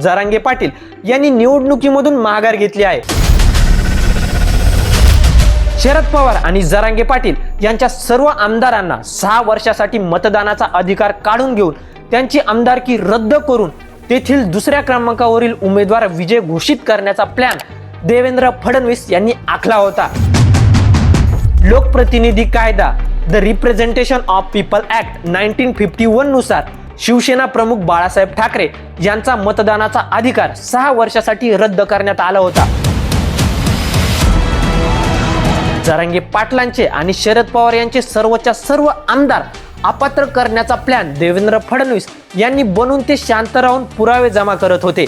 जरांगे पाटील यांनी निवडणुकीमधून माघार घेतली आहे. शरद पवार आणि जरांगे पाटील यांच्या सर्व आमदारांना सहा वर्षासाठी मतदानाचा अधिकार काढून घेऊन त्यांची आमदारकी रद्द करून तेथील दुसऱ्या क्रमांकावरील उमेदवार विजय घोषित करण्याचा प्लॅन देवेंद्र फडणवीस यांनी आखला होता. लोकप्रतिनिधी कायदा the representation of people act nineteen fifty वननुसार Shiv Sena प्रमुख बाळासाहेब ठाकरे यांचा मतदानाचा अधिकार सहा वर्षासाठी रद्द करण्यात आला होता. जरांगे पाटलांचे आणि शरद पवार यांचे सर्वच्या सर्व आमदार अपात्र करण्याचा प्लॅन देवेंद्र फडणवीस यांनी बनवून ते शांत राहून पुरावे जमा करत होते.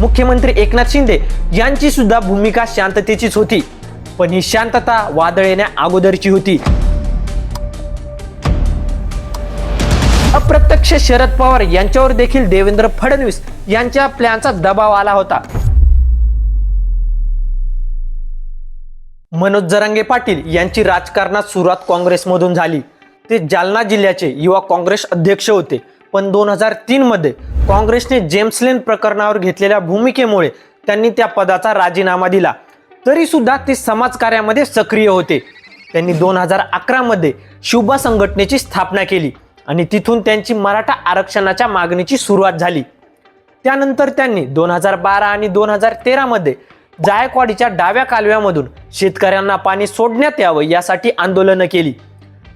मुख्यमंत्री एकनाथ शिंदे यांची सुद्धा भूमिका शांततेचीच होती पण ही शांतता वादळ येण्या अगोदरची होती. अप्रत्यक्ष शरद पवार यांच्यावर देखील देवेंद्र फडणवीस यांच्या प्लॅनचा दबाव आला होता. मनोज जरांगे पाटील यांची राजकारणात सुरुवात काँग्रेसमधून झाली. ते जालना जिल्ह्याचे युवा काँग्रेस अध्यक्ष होते. पण दोन हजार तीनमध्ये काँग्रेसने जेम्सलेन प्रकरणावर घेतलेल्या भूमिकेमुळे त्यांनी त्या पदाचा राजीनामा दिला. तरीसुद्धा ते समाजकार्यामध्ये सक्रिय होते. त्यांनी दोन हजार अकरामध्ये शुभ शुभा संघटनेची स्थापना केली. आणि तिथून त्यांची मराठा आरक्षणाच्या मागणीची सुरुवात झाली. त्यानंतर त्यांनी दोन हजार बारा आणि दोन हजार तेरामध्ये जायकवाडीच्या डाव्या कालव्यामधून शेतकऱ्यांना पाणी सोडण्यात यावं यासाठी आंदोलनं केली.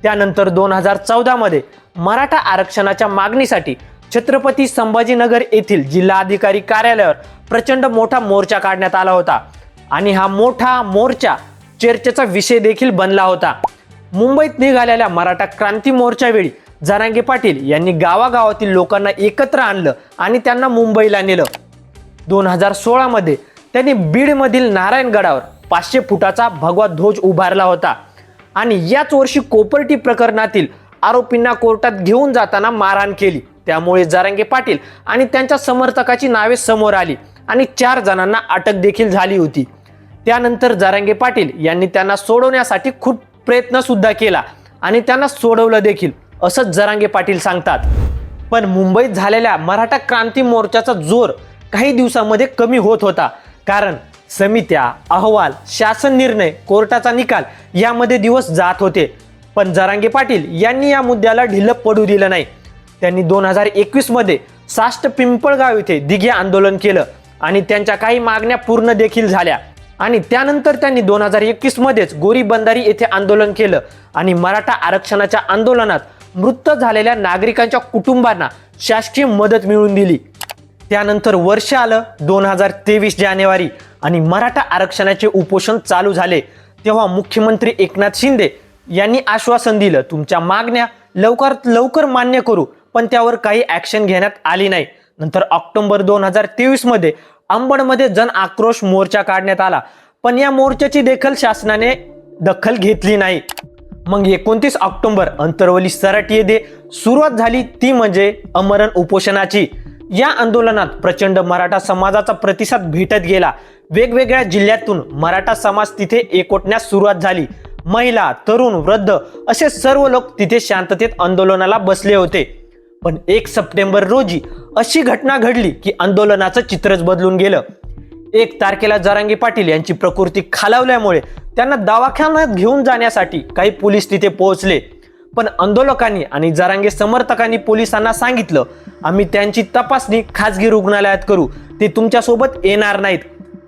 त्यानंतर दोन हजार चौदामध्ये मराठा आरक्षणाच्या मागणीसाठी छत्रपती संभाजीनगर येथील जिल्हाधिकारी कार्यालयावर प्रचंड मोठा मोर्चा काढण्यात आला होता आणि हा मोठा मोर्चा चर्चेचा विषय देखील बनला होता. मुंबईत निघालेल्या मराठा क्रांती मोर्चावेळी जरांगे पाटील यांनी गावागावातील लोकांना एकत्र आणलं आणि त्यांना मुंबईला नेलं. दोन हजार सोळामध्ये त्यांनी बीडमधील नारायणगडावर पाचशे फुटाचा भगवा ध्वज उभारला होता आणि याच वर्षी कोपर्टी प्रकरणातील आरोपींना कोर्टात घेऊन जाताना मारहाण केली. त्यामुळे जारांगे पाटील आणि त्यांच्या समर्थकाची नावे समोर आली आणि चार जणांना अटक देखील झाली होती. त्यानंतर जारांगे पाटील यांनी त्यांना सोडवण्यासाठी खूप प्रयत्न सुद्धा केला आणि त्यांना सोडवलं देखील. असंच जरांगे पाटील सांगतात. पण मुंबईत झालेल्या मराठा क्रांती मोर्चाचा जोर काही दिवसामध्ये कमी होत होता. कारण समित्या अहवाल शासन निर्णय कोर्टाचा निकाल यामध्ये दिवस जात होते. पण जरांगे पाटील यांनी या मुद्द्याला ढिल्ल पडू दिलं नाही. त्यांनी दोन हजार एकवीसमध्ये साष्ट पिंपळगाव येथे दिघे आंदोलन केलं आणि त्यांच्या काही मागण्या पूर्ण देखील झाल्या. आणि त्यानंतर त्यांनी दोन हजार एकवीसमध्येच गोरी बंधारी येथे आंदोलन केलं आणि मराठा आरक्षणाच्या आंदोलनात मृत झालेल्या नागरिकांच्या कुटुंबांना शासकीय मदत मिळवून दिली. त्यानंतर वर्ष आलं दोन हजार तेवीस जानेवारी आणि मराठा आरक्षणाचे उपोषण चालू झाले. तेव्हा मुख्यमंत्री एकनाथ शिंदे यांनी आश्वासन दिलं तुमच्या मागण्या लवकरात लवकर मान्य करू पण त्यावर काही ॲक्शन घेण्यात आली नाही. नंतर ऑक्टोबर दोन हजार तेवीसमध्ये अंबडमध्ये जन आक्रोश मोर्चा काढण्यात आला. पण या मोर्चाची देखील शासनाने दखल घेतली नाही. मग एकोणतीस ऑक्टोबर अंतरवली सराटी येथे सुरुवात झाली. ती म्हणजे अमरण उपोषणाची. या आंदोलनात प्रचंड मराठा समाजाचा प्रतिसाद भेटत गेला. वेगवेगळ्या जिल्ह्यातून मराठा समाज तिथे एकवटण्यास सुरुवात झाली. महिला तरुण वृद्ध असे सर्व लोक तिथे शांततेत आंदोलनाला बसले होते. पण एक सप्टेंबर रोजी अशी घटना घडली की आंदोलनाचं चित्रच बदलून गेलं. एक तारखेला जरांगे पाटील यांची प्रकृती खालावल्यामुळे त्यांना दवाखान्यात घेऊन जाण्यासाठी काही पोलीस तिथे पोहोचले. पण आंदोलकांनी आणि जरांगे समर्थकांनी पोलिसांना सांगितलं आम्ही त्यांची तपासणी खाजगी रुग्णालयात करू. ते तुमच्यासोबत येणार नाहीत.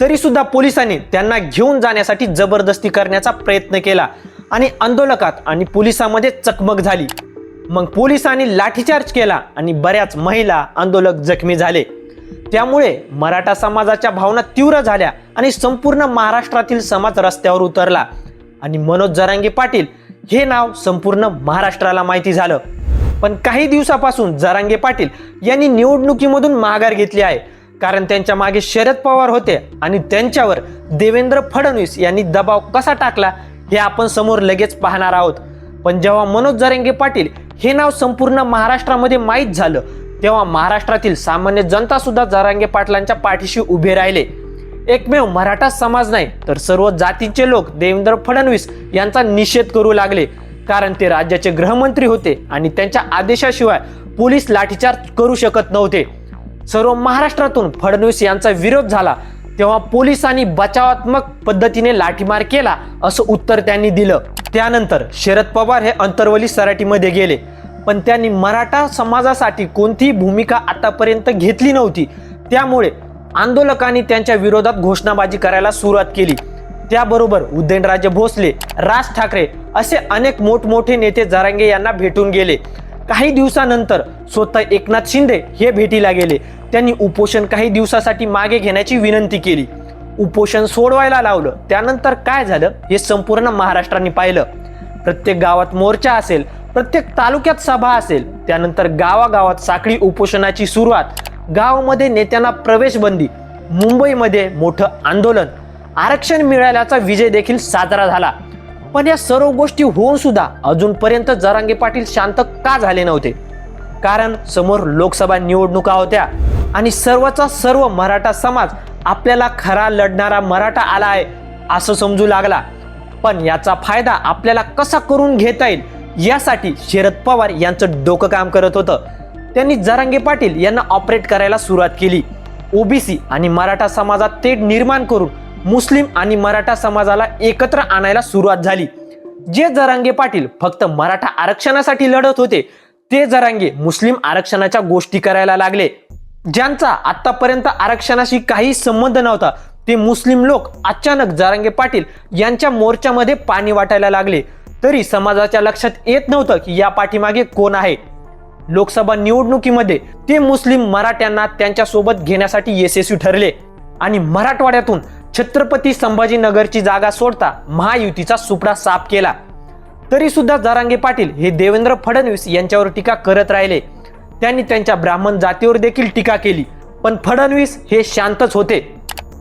तरी सुद्धा पोलिसांनी त्यांना घेऊन जाण्यासाठी जबरदस्ती करण्याचा प्रयत्न केला आणि आंदोलकात आणि पोलिसांमध्ये चकमक झाली. मग पोलिसांनी लाठीचार्ज केला आणि बऱ्याच महिला आंदोलक जखमी झाले. त्यामुळे मराठा समाजाच्या भावना तीव्र झाल्या आणि संपूर्ण महाराष्ट्रातील समाज रस्त्यावर उतरला. आणि मनोज जरांगे पाटील हे नाव संपूर्ण महाराष्ट्राला माहिती झालं. पण काही दिवसापासून जरांगे पाटील यांनी निवडणुकीमधून माघार घेतली आहे. कारण त्यांच्या मागे शरद पवार होते आणि त्यांच्यावर देवेंद्र फडणवीस यांनी दबाव कसा टाकला हे आपण समोर लगेच पाहणार आहोत. पण जेव्हा मनोज जरांगे पाटील हे नाव संपूर्ण महाराष्ट्रामध्ये माहीत झालं तेव्हा महाराष्ट्रातील सामान्य जनता सुद्धा जरांगे पाटलांच्या पाठीशी उभे राहिले. एकमेव मराठा समाज नाही तर सर्व जातीचे लोक देवेंद्र फडणवीस यांचा निषेध करू लागले. कारण ते राज्याचे गृहमंत्री होते आणि त्यांच्या आदेशाशिवाय पोलीस लाठीचार्ज करू शकत नव्हते. सर्व महाराष्ट्रातून फडणवीस यांचा विरोध झाला. तेव्हा पोलिसांनी बचावात्मक पद्धतीने लाठीमार केला असं उत्तर त्यांनी दिलं. त्यानंतर शरद पवार हे अंतरवली सराटीमध्ये गेले. पण त्यांनी मराठा समाजासाठी कोणतीही भूमिका आतापर्यंत घेतली नव्हती. त्यामुळे आंदोलकांनी त्यांच्या विरोधात घोषणाबाजी करायला सुरुवात केली. त्याबरोबर उदयनराजे भोसले राज ठाकरे असे अनेक मोठमोठे नेते जरांगे यांना भेटून गेले. काही दिवसानंतर स्वतः एकनाथ शिंदे हे भेटीला गेले. त्यांनी उपोषण काही दिवसासाठी मागे घेण्याची विनंती केली. उपोषण सोडवायला लावलं. त्यानंतर काय झालं हे संपूर्ण महाराष्ट्राने पाहिलं. प्रत्येक गावात मोर्चा असेल प्रत्येक तालुक्यात सभा असेल त्यानंतर गावागावात साखळी उपोषणाची सुरुवात गावामध्ये नेत्यांना प्रवेश बंदी मुंबईमध्ये मोठं आंदोलन आरक्षण मिळाल्याचा विजय देखील साजरा झाला. पण या सर्व गोष्टी होऊन सुद्धा अजूनपर्यंत जरांगे पाटील शांत का झाले नव्हते? कारण समोर लोकसभा निवडणुका होत्या आणि सर्वचा सर्व मराठा समाज आपल्याला खरा लढणारा मराठा आला आहे असं समजू लागला. पण याचा फायदा आपल्याला कसा करून घेता येईल यासाठी शरद पवार यांचं डोकं काम करत होतं. त्यांनी जरांगे पाटील यांना ऑपरेट करायला सुरुवात केली. ओबीसी आणि मराठा समाजात तेढ निर्माण करून मुस्लिम आणि मराठा समाजाला एकत्र आणायला सुरुवात झाली. जे जरांगे पाटील फक्त मराठा आरक्षणासाठी लढत होते ते जरांगे मुस्लिम आरक्षणाच्या गोष्टी करायला लागले. ज्यांचा आतापर्यंत आरक्षणाशी काही संबंध नव्हता ते मुस्लिम लोक अचानक जरांगे पाटील यांच्या मोर्चामध्ये पाणी वाटायला लागले. तरी समाजाच्या लक्षात येत नव्हतं की या पाठीमागे कोण आहे. लोकसभा निवडणुकीमध्ये ते मुस्लिम मराठ्यांना त्यांच्यासोबत घेण्यासाठी यशस्वी ठरले आणि मराठवाड्यातून छत्रपती संभाजीनगरची जागा सोडता महायुतीचा सुपडा साफ केला. तरी सुद्धा जारांगे पाटील हे देवेंद्र फडणवीस यांच्यावर टीका करत राहिले. त्यांनी त्यांच्या ब्राह्मण जातीवर देखील टीका केली पण फडणवीस हे शांतच होते.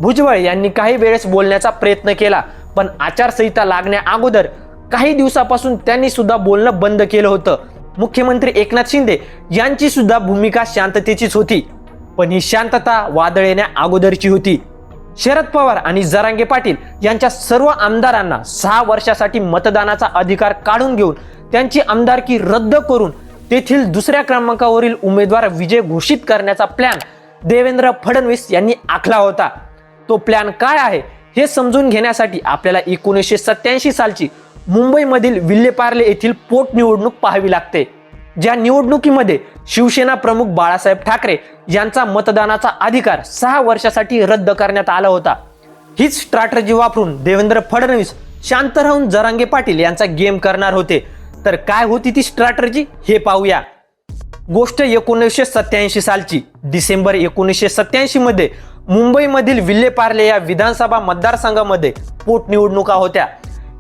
भुजबळ यांनी काही वेळेस बोलण्याचा प्रयत्न केला पण आचारसंहिता लागण्या अगोदर काही दिवसापासून त्यांनी सुद्धा बोलणं बंद केलं होतं. मुख्यमंत्री एकनाथ शिंदे यांची सुद्धा भूमिका शांततेचीच होती. पण ही शांतता वादळ येण्या अगोदरची होती. शरद पवार आणि जरांगे पाटील यांच्या सर्व आमदारांना सहा वर्षासाठी मतदानाचा अधिकार काढून घेऊन त्यांची आमदारकी रद्द करून तेथील दुसऱ्या क्रमांकावरील उमेदवार विजय घोषित करण्याचा प्लॅन देवेंद्र फडणवीस यांनी आखला होता. तो प्लॅन काय आहे हे समजून घेण्यासाठी आपल्याला एकोणीसशे सत्याऐंशी सालची मुंबईमधील विल्हेपार्ले येथील पोटनिवडणूक पाहावी लागते ज्या निवडणुकीमध्ये शिवसेना प्रमुख बाळासाहेब ठाकरे यांचा मतदानाचा अधिकार सहा वर्षासाठी रद्द करण्यात आला होता. हीच स्ट्रॅटर्जी वापरून देवेंद्र फडणवीस शांत राहून जरांगे पाटील यांचा गेम करणार होते. तर काय होती ती स्ट्रॅटर्जी हे पाहूया. गोष्ट एकोणीसशे सत्याऐंशी सालची डिसेंबर एकोणीसशे सत्याऐंशी मध्ये मुंबईमधील विल्हेपार्ले या विधानसभा मतदारसंघामध्ये पोटनिवडणुका होत्या.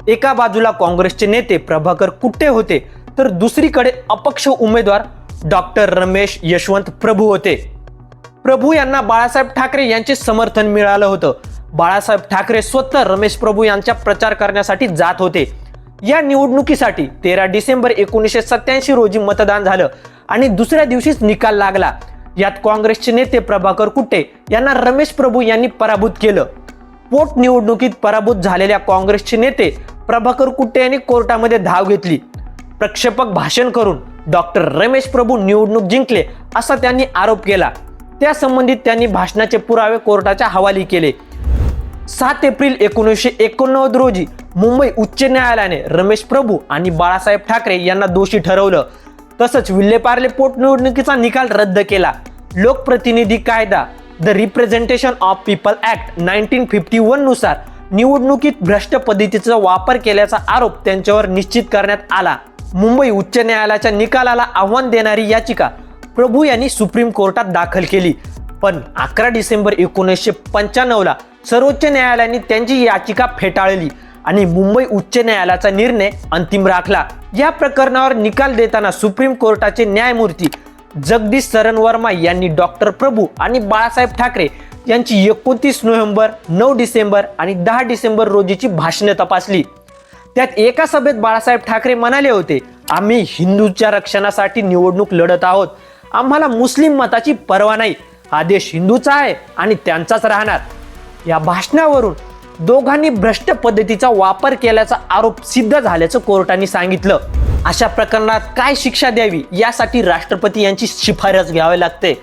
एका बाजूला काँग्रेसचे नेते प्रभाकर कुट्टे होते तर दुसरीकडे अपक्ष उमेदवार डॉक्टर रमेश यशवंत प्रभू होते. प्रभू यांना बाळासाहेब ठाकरे यांचे समर्थन मिळालं होतं. बाळासाहेब ठाकरे स्वतः रमेश प्रभू यांचा प्रचार करण्यासाठी जात होते. या निवडणुकीसाठी तेरा डिसेंबर एकोणीसशे सत्याऐंशी रोजी मतदान झालं आणि दुसऱ्या दिवशीच निकाल लागला. यात काँग्रेसचे नेते प्रभाकर कुट्टे यांना रमेश प्रभू यांनी पराभूत केलं. पोटनिवडणुकीत पराभूत झालेल्या काँग्रेसचे नेते प्रभाकर कुट्टे यांनी कोर्टामध्ये धाव घेतली. प्रक्षेपक भाषण करून डॉक्टर रमेश प्रभू निवडणूक जिंकले असा त्यांनी आरोप केला. त्यासंबंधित त्यांनी भाषणाचे पुरावे कोर्टाच्या हवाली केले. सात एप्रिल एकोणीसशे एकोणनव्वद रोजी मुंबई उच्च न्यायालयाने रमेश प्रभू आणि बाळासाहेब ठाकरे यांना दोषी ठरवलं. तसंच विल्हेपार्ले पोटनिवडणुकीचा निकाल रद्द केला. लोकप्रतिनिधी कायदा the representation of people act nineteen fifty वननुसार निवडणुकीत भ्रष्ट पद्धतीचा वापर केल्याचा आरोप त्यांच्यावर निश्चित करण्यात आला. मुंबई उच्च न्यायालयाच्या निकालाला आव्हान देणारी याचिका प्रभू यांनी सुप्रीम कोर्टात दाखल केली. पण अकरा डिसेंबर एकोणीसशे पंच्याण्णवला सर्वोच्च न्यायालयाने त्यांची याचिका फेटाळली आणि मुंबई उच्च न्यायालयाचा निर्णय अंतिम राखला. या प्रकरणावर निकाल देताना सुप्रीम कोर्टाचे न्यायमूर्ती जगदीश सरन वर्मा यांनी डॉक्टर प्रभू आणि बाळासाहेब ठाकरे यांची एकोणतीस नोव्हेंबर नऊ डिसेंबर आणि दहा डिसेंबर रोजीची भाषणे तपासली. त्यात एका सभेत बाळासाहेब ठाकरे म्हणाले होते आम्ही हिंदूच्या रक्षणासाठी निवडणूक लढत आहोत. आम्हाला मुस्लिम मताची पर्वा नाही. हा देश हिंदूचा आहे आणि त्यांचाच राहणार. या भाषणावरून दोघांनी भ्रष्ट पद्धतीचा वापर केल्याचा आरोप सिद्ध झाल्याचं कोर्टाने सांगितलं. अशा प्रकरणात काय शिक्षा द्यावी यासाठी राष्ट्रपती यांची शिफारस घ्यावी लागते.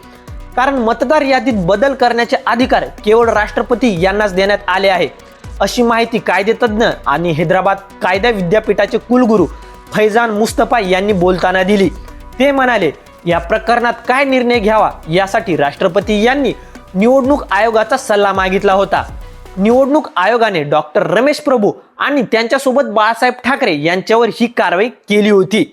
कारण मतदार यादीत बदल करण्याचे अधिकार केवळ राष्ट्रपती यांनाच देण्यात आले आहे. अशी माहिती कायदेतज्ञ आणि हैदराबाद कायदा विद्यापीठाचे कुलगुरू फैजान मुस्तफा यांनी बोलताना दिली. ते म्हणाले या प्रकरणात काय निर्णय घ्यावा यासाठी राष्ट्रपती यांनी निवडणूक आयोगाचा सल्ला मागितला होता. निवडणूक आयोगाने डॉक्टर रमेश प्रभू आणि त्यांच्यासोबत बाळासाहेब ठाकरे यांच्यावर ही कारवाई केली होती.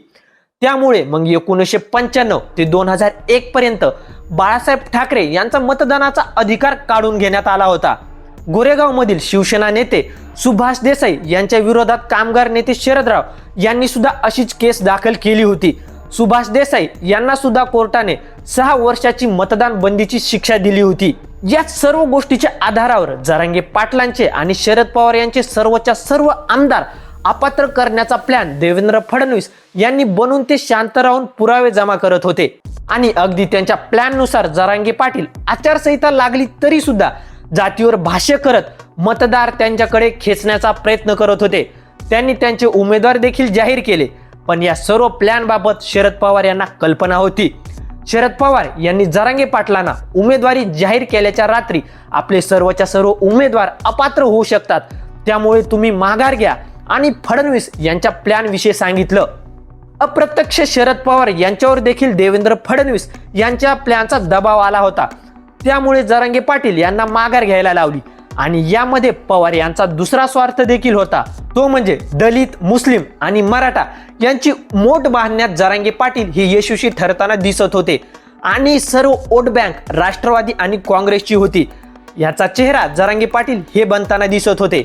त्यामुळे मग एकोणीसशे पंच्याण्णव ते दोन हजार एक पर्यंत बाळासाहेब ठाकरे यांचा मतदानाचा अधिकार काढून घेण्यात आला होता. गोरेगाव मधील शिवसेना नेते सुभाष देसाई यांच्या विरोधात कामगार नेते शरदराव यांनी सुद्धा अशीच केस दाखल केली होती. सुभाष देसाई यांना सुद्धा कोर्टाने सहा वर्षाची मतदान बंदीची शिक्षा दिली होती. या सर्व गोष्टीच्या आधारावर जरांगे पाटलांचे आणि शरद पवार यांचे सर्वच्या सर्व आमदार अपात्र करण्याचा प्लॅन देवेंद्र फडणवीस यांनी बनून ते शांत राहून पुरावे जमा करत होते. आणि अगदी त्यांच्या प्लॅननुसार जरांगे पाटील आचारसंहिता लागली तरी सुद्धा जातीवर भाष्य करत मतदार त्यांच्याकडे खेचण्याचा प्रयत्न करत होते. त्यांनी त्यांचे उमेदवार देखील जाहीर केले. पण या सर्व प्लॅनबाबत शरद पवार यांना कल्पना होती. शरद पवार यांनी जरांगे पाटलांना उमेदवारी जाहीर केल्याच्या रात्री आपले सर्वच्या सर्व उमेदवार अपात्र होऊ शकतात. त्यामुळे तुम्ही माघार घ्या. आणि फडणवीस यांच्या प्लॅनविषयी सांगितलं. अप्रत्यक्ष शरद पवार यांच्यावर देखील देवेंद्र फडणवीस यांच्या प्लॅनचा दबाव आला होता. त्यामुळे जरांगे पाटील यांना माघार घ्यायला लावली. आणि यामध्ये पवार यांचा दुसरा स्वार्थ देखील होता. तो म्हणजे दलित मुस्लिम आणि मराठा यांची मोठ बांधण्यात जरांगे पाटील हे यशस्वी ठरताना दिसत होते. आणि सर्व वोट बँक राष्ट्रवादी आणि काँग्रेसची होती. याचा चेहरा जरांगे पाटील हे बनताना दिसत होते.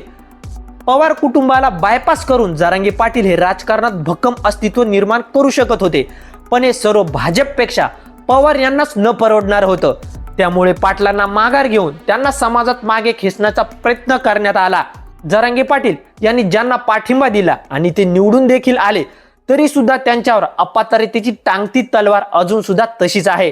पवार कुटुंबाला बायपास करून जरांगे पाटील हे राजकारणात भक्कम अस्तित्व निर्माण करू शकत होते. पण हे सर्व भाजपपेक्षा पवार यांनाच न परवडणार होतं. त्यामुळे पाटलांना माघार घेऊन त्यांना समाजात मागे खेचण्याचा प्रयत्न करण्यात आला. जरांगे पाटील यांनी ज्यांना पाठिंबा दिला आणि ते निवडून देखील आले तरी सुद्धा त्यांच्यावर अपात्रतेची टांगती तलवार अजून सुद्धा तशीच आहे.